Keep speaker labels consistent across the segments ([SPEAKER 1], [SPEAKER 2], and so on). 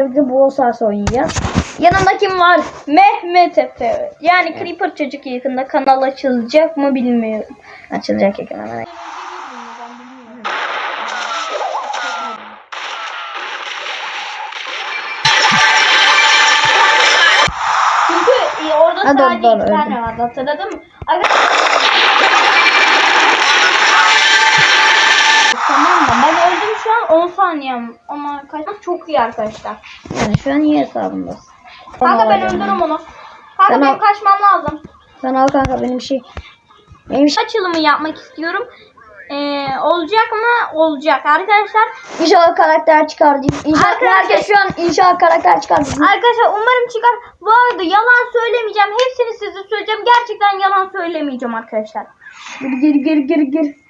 [SPEAKER 1] Bir Brawl Stars oynayacağız. Yanında kim var? Mehmet Efe. Yani Creeper çocuk yakında kanal açılacak mı bilmiyorum. Açılacak yakında. Çünkü e, orada Ha, doğru, sadece doğru,
[SPEAKER 2] şey
[SPEAKER 1] öldüm.
[SPEAKER 2] şey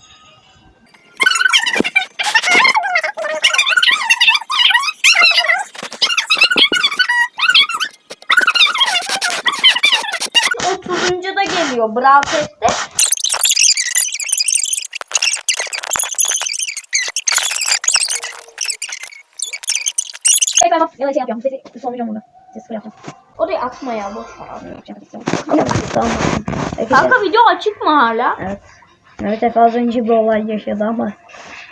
[SPEAKER 2] geliyor Brawl Pass'te.
[SPEAKER 1] Ben bak şey yapıyorum. Sesi sormayacağım burada. Ses sıfır yapacağım.
[SPEAKER 2] Orayı atma ya boş ver. abi.
[SPEAKER 1] Tamam. Efe,
[SPEAKER 2] Kanka video açık mı hala?
[SPEAKER 1] Evet. Mehmet Efe az önce bir olay yaşadı ama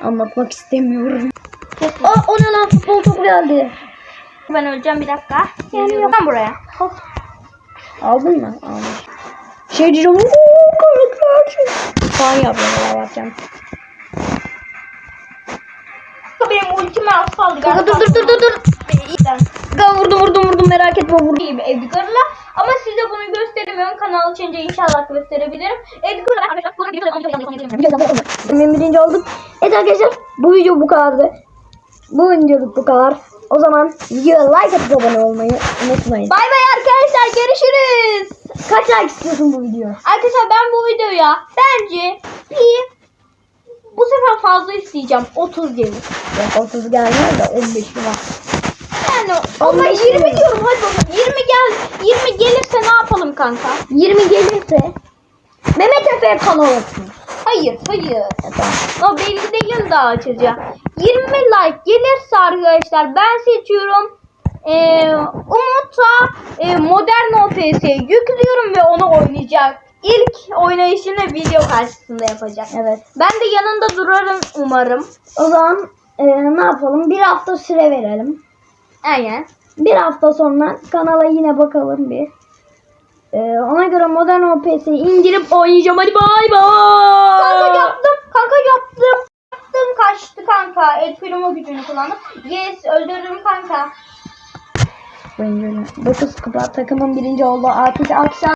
[SPEAKER 1] anlatmak istemiyorum. Aa o ne lan futbol topu geldi.
[SPEAKER 2] Ben öleceğim bir dakika. Geliyorum. Ben buraya. Hop.
[SPEAKER 1] Aldın mı? Almış. Şey diyeceğim. Ooo karakter. Falan yapıyorum. yapacağım.
[SPEAKER 2] Benim ultimi asfaldı.
[SPEAKER 1] Kanka dur dur dur dur dur. Kanka vurdum vurdum vurdum merak etme vurdum.
[SPEAKER 2] Edgar'la ama size bunu gösteremiyorum. Kanal açınca inşallah gösterebilirim. Edgar'la arkadaşlar
[SPEAKER 1] birinci olduk. Evet arkadaşlar bu video bu kadardı. Bu videoluk bu kadar. O zaman videoya like atıp abone olmayı unutmayın.
[SPEAKER 2] Bay bay arkadaşlar görüşürüz.
[SPEAKER 1] Kaç like istiyorsun bu videoya?
[SPEAKER 2] Arkadaşlar ben bu videoya bence bir bu sefer fazla isteyeceğim. 30 gelir.
[SPEAKER 1] Yok 30 gelmez de 15 var.
[SPEAKER 2] Yani ama
[SPEAKER 1] 15
[SPEAKER 2] 20
[SPEAKER 1] gelir.
[SPEAKER 2] diyorum hadi bakalım. 20 gel 20 gelirse ne yapalım kanka?
[SPEAKER 1] 20 gelirse Mehmet Efe kanal açsın.
[SPEAKER 2] Hayır, hayır.
[SPEAKER 1] Tamam.
[SPEAKER 2] O belli değil daha açacağım. 20 like gelirse arkadaşlar ben seçiyorum. Ee, Umut'a e, modern OPS yüklüyorum ve onu oynayacak. İlk oynayışını video karşısında yapacak.
[SPEAKER 1] Evet.
[SPEAKER 2] Ben de yanında durarım umarım.
[SPEAKER 1] O zaman e, ne yapalım? Bir hafta süre verelim.
[SPEAKER 2] Aynen.
[SPEAKER 1] Bir hafta sonra kanala yine bakalım bir. E, ona göre modern OPS'yi indirip oynayacağım. Hadi bay bay.
[SPEAKER 2] Kanka yaptım. Kanka yaptım. Yaptım kaçtı kanka. El gücünü kullandım. Yes öldürdüm kanka.
[SPEAKER 1] 9 kupa takımın birinci oldu. Alkış alkış